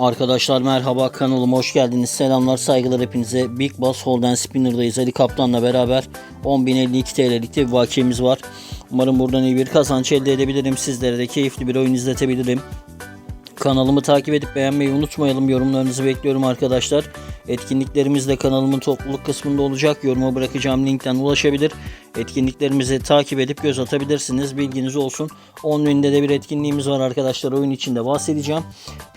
Arkadaşlar merhaba kanalıma hoş geldiniz. Selamlar saygılar hepinize. Big Bass Holden Spinner'dayız. Ali Kaptan'la beraber 10.052 TL'lik de bir vakiyemiz var. Umarım buradan iyi bir kazanç elde edebilirim. Sizlere de keyifli bir oyun izletebilirim. Kanalımı takip edip beğenmeyi unutmayalım. Yorumlarınızı bekliyorum arkadaşlar. Etkinliklerimiz de kanalımın topluluk kısmında olacak. Yoruma bırakacağım linkten ulaşabilir. Etkinliklerimizi takip edip göz atabilirsiniz. Bilginiz olsun. 10 günde de bir etkinliğimiz var arkadaşlar. Oyun içinde bahsedeceğim.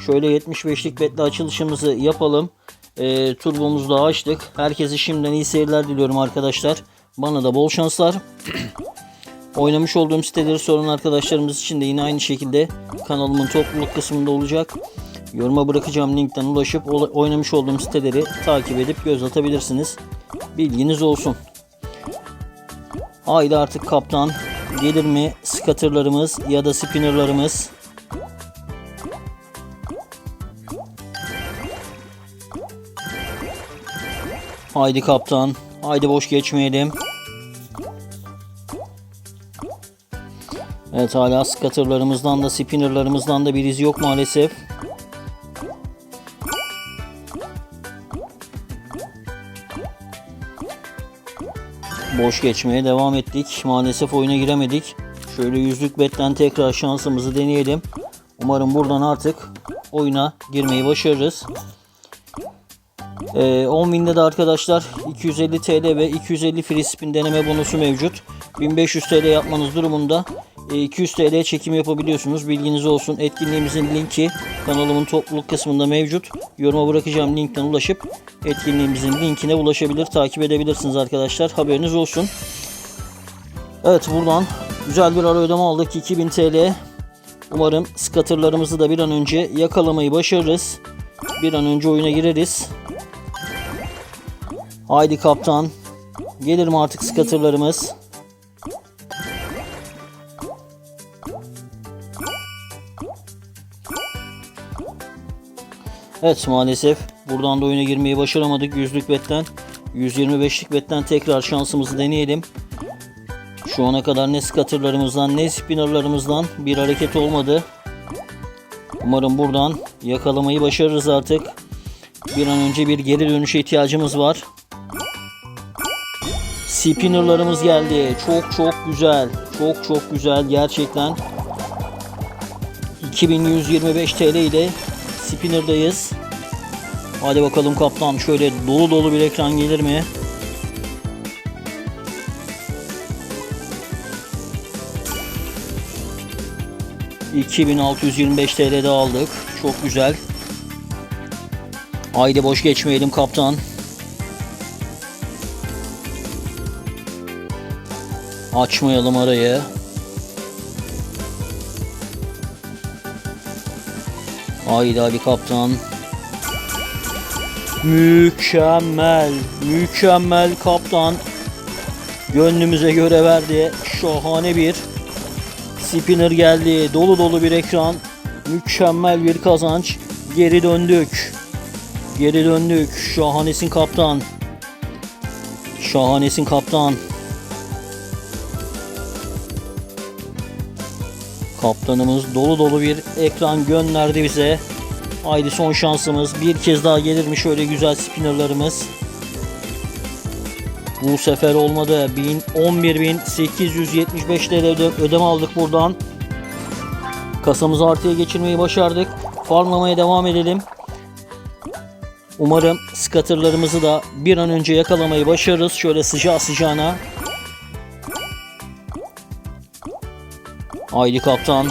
Şöyle 75'lik betle açılışımızı yapalım. E, turbomuzu da açtık. Herkese şimdiden iyi seyirler diliyorum arkadaşlar. Bana da bol şanslar. Oynamış olduğum siteleri soran arkadaşlarımız için de yine aynı şekilde kanalımın topluluk kısmında olacak. Yoruma bırakacağım linkten ulaşıp oynamış olduğum siteleri takip edip göz atabilirsiniz. Bilginiz olsun. Haydi artık kaptan gelir mi scatterlarımız ya da spinnerlarımız? Haydi kaptan. Haydi boş geçmeyelim. Evet hala scatterlarımızdan da spinnerlarımızdan da bir iz yok maalesef. Boş geçmeye devam ettik. Maalesef oyuna giremedik. Şöyle yüzlük betten tekrar şansımızı deneyelim. Umarım buradan artık oyuna girmeyi başarırız. Ee, 10 binde de arkadaşlar 250 TL ve 250 free spin deneme bonusu mevcut. 1500 TL yapmanız durumunda 200 TL çekim yapabiliyorsunuz. Bilginiz olsun. Etkinliğimizin linki kanalımın topluluk kısmında mevcut. Yoruma bırakacağım linkten ulaşıp etkinliğimizin linkine ulaşabilir, takip edebilirsiniz arkadaşlar. Haberiniz olsun. Evet buradan güzel bir ara ödeme aldık. 2000 TL. Umarım scatterlarımızı da bir an önce yakalamayı başarırız. Bir an önce oyuna gireriz. Haydi kaptan. Gelir mi artık scatterlarımız? Evet maalesef buradan da oyuna girmeyi başaramadık. Yüzlük betten 125'lik betten tekrar şansımızı deneyelim. Şu ana kadar ne scatterlarımızdan ne spinnerlarımızdan bir hareket olmadı. Umarım buradan yakalamayı başarırız artık. Bir an önce bir geri dönüşe ihtiyacımız var. Spinnerlarımız geldi. Çok çok güzel. Çok çok güzel gerçekten. 2125 TL ile spinner'dayız. Hadi bakalım kaptan şöyle dolu dolu bir ekran gelir mi? ...2625 TL'de aldık. Çok güzel. Haydi boş geçmeyelim kaptan. Açmayalım arayı. Haydi Ali kaptan. Mükemmel. Mükemmel kaptan. Gönlümüze göre verdi. Şahane bir spinner geldi. Dolu dolu bir ekran. Mükemmel bir kazanç. Geri döndük. Geri döndük. Şahanesin kaptan. Şahanesin kaptan. Kaptanımız dolu dolu bir ekran gönderdi bize. Haydi son şansımız. Bir kez daha gelir mi şöyle güzel spinnerlarımız? Bu sefer olmadı. 11.875 TL öde- ödeme aldık buradan. Kasamızı artıya geçirmeyi başardık. Farmlamaya devam edelim. Umarım scatterlarımızı da bir an önce yakalamayı başarırız. Şöyle sıcağı sıcağına. Haydi kaptan.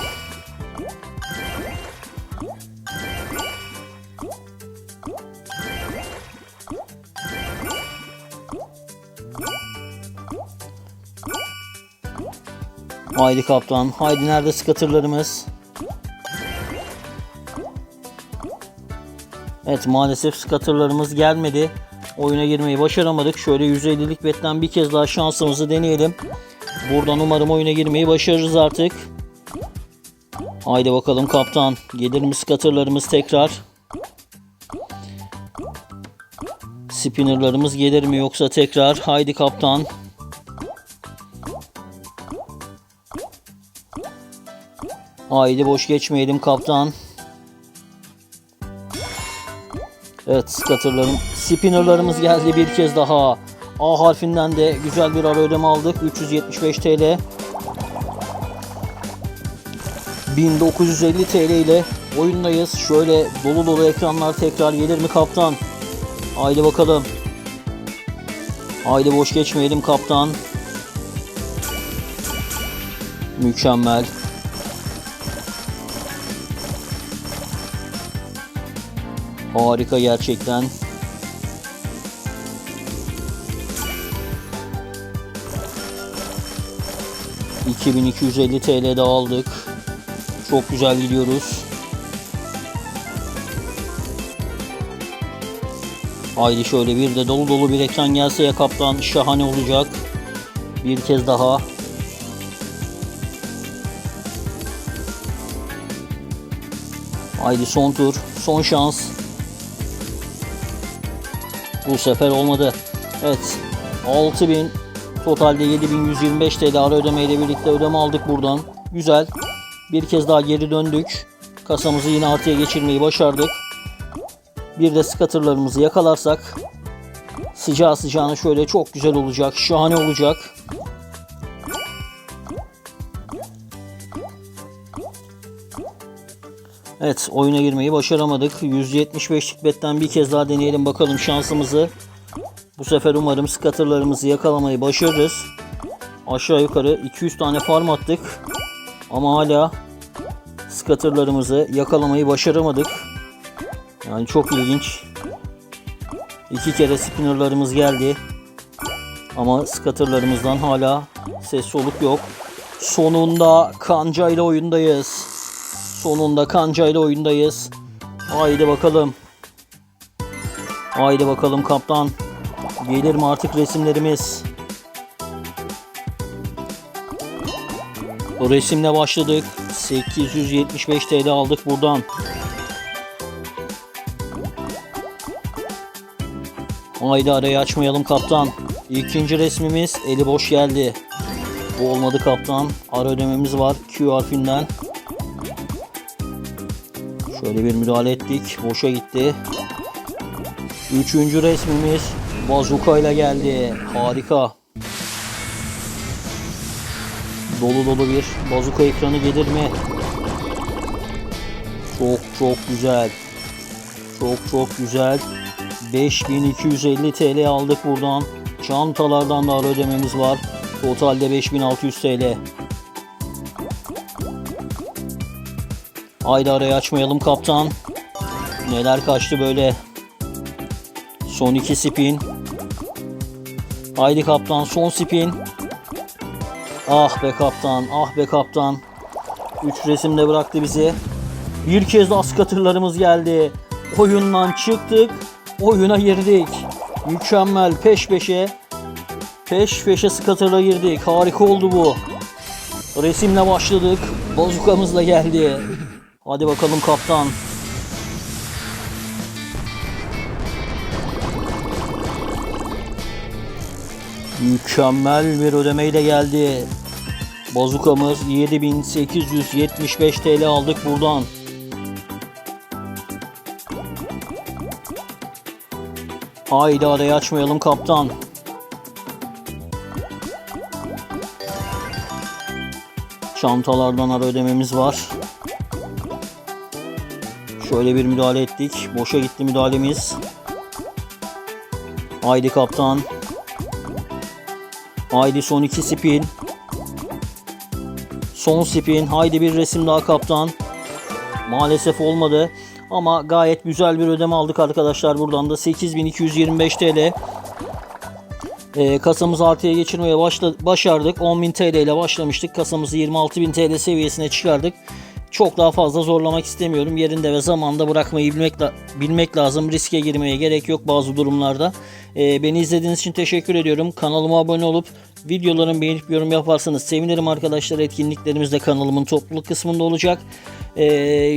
Haydi kaptan. Haydi nerede scatterlarımız? Evet maalesef scatterlarımız gelmedi. Oyuna girmeyi başaramadık. Şöyle 150'lik betten bir kez daha şansımızı deneyelim. Buradan umarım oyuna girmeyi başarırız artık. Haydi bakalım kaptan. Gelir mi scatterlarımız tekrar? Spinnerlarımız gelir mi yoksa tekrar? Haydi kaptan. Haydi boş geçmeyelim kaptan. Evet scatterlarım, spinnerlarımız geldi bir kez daha. A harfinden de güzel bir ara ödeme aldık. 375 TL. 1950 TL ile oyundayız. Şöyle dolu dolu ekranlar tekrar gelir mi kaptan? Haydi bakalım. Haydi boş geçmeyelim kaptan. Mükemmel. Harika gerçekten. ...2250 TL'de aldık. Çok güzel gidiyoruz. Haydi şöyle bir de dolu dolu bir ekran gelse ya kaptan şahane olacak. Bir kez daha. Haydi son tur, son şans. Bu sefer olmadı. Evet. 6000 totalde 7125 TL ara ödemeyle birlikte ödeme aldık buradan. Güzel. Bir kez daha geri döndük. Kasamızı yine artıya geçirmeyi başardık. Bir de scatterlarımızı yakalarsak sıcağı sıcağına şöyle çok güzel olacak. Şahane olacak. Evet oyuna girmeyi başaramadık. 175'lik betten bir kez daha deneyelim bakalım şansımızı. Bu sefer umarım scatterlarımızı yakalamayı başarırız. Aşağı yukarı 200 tane farm attık. Ama hala scatterlarımızı yakalamayı başaramadık. Yani çok ilginç. İki kere spinnerlarımız geldi. Ama scatterlarımızdan hala ses soluk yok. Sonunda kanca ile oyundayız. Sonunda kanca ile oyundayız. Haydi bakalım. Haydi bakalım kaptan. Gelir mi artık resimlerimiz? Resimle başladık. 875 TL aldık buradan. Haydi arayı açmayalım kaptan. İkinci resmimiz eli boş geldi. Bu olmadı kaptan. Ara ödememiz var Q harfinden. Şöyle bir müdahale ettik. Boşa gitti. Üçüncü resmimiz bazuka ile geldi. Harika. Dolu dolu bir bazuka ekranı gelir mi? Çok çok güzel. Çok çok güzel. 5250 TL aldık buradan. Çantalardan da ara ödememiz var. Totalde 5600 TL. Haydi arayı açmayalım kaptan. Neler kaçtı böyle. Son iki spin. Haydi kaptan son spin. Ah be kaptan, ah be kaptan. Üç resimde bıraktı bizi. Bir kez daha skatırlarımız geldi. Oyundan çıktık. Oyuna girdik. Mükemmel peş peşe. Peş peşe skatırla girdik. Harika oldu bu. Resimle başladık. Bazukamızla geldi. Hadi bakalım kaptan. Mükemmel bir ödemeyle geldi. Bazukamız 7875 TL aldık buradan. Haydi arayı açmayalım kaptan. Çantalardan ara ödememiz var. Şöyle bir müdahale ettik. Boşa gitti müdahalemiz. Haydi kaptan. Haydi son iki spin. Son spin. Haydi bir resim daha kaptan. Maalesef olmadı. Ama gayet güzel bir ödeme aldık arkadaşlar. Buradan da 8225 TL. Ee, kasamızı artıya geçirmeye başla, başardık. 10.000 TL ile başlamıştık. Kasamızı 26.000 TL seviyesine çıkardık. Çok daha fazla zorlamak istemiyorum. Yerinde ve zamanda bırakmayı bilmek, bilmek lazım. Riske girmeye gerek yok bazı durumlarda. Ee, beni izlediğiniz için teşekkür ediyorum. Kanalıma abone olup videolarımı beğenip yorum yaparsanız sevinirim arkadaşlar. Etkinliklerimiz de kanalımın topluluk kısmında olacak. Ee,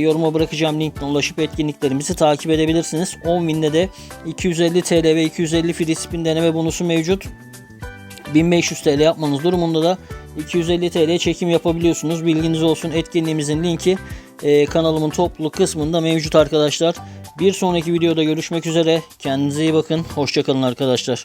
yoruma bırakacağım linkten ulaşıp etkinliklerimizi takip edebilirsiniz. 10 binde de 250 TL ve 250 free spin deneme bonusu mevcut. 1500 TL yapmanız durumunda da 250 TL çekim yapabiliyorsunuz. Bilginiz olsun etkinliğimizin linki e, kanalımın topluluk kısmında mevcut arkadaşlar. Bir sonraki videoda görüşmek üzere. Kendinize iyi bakın. Hoşçakalın arkadaşlar.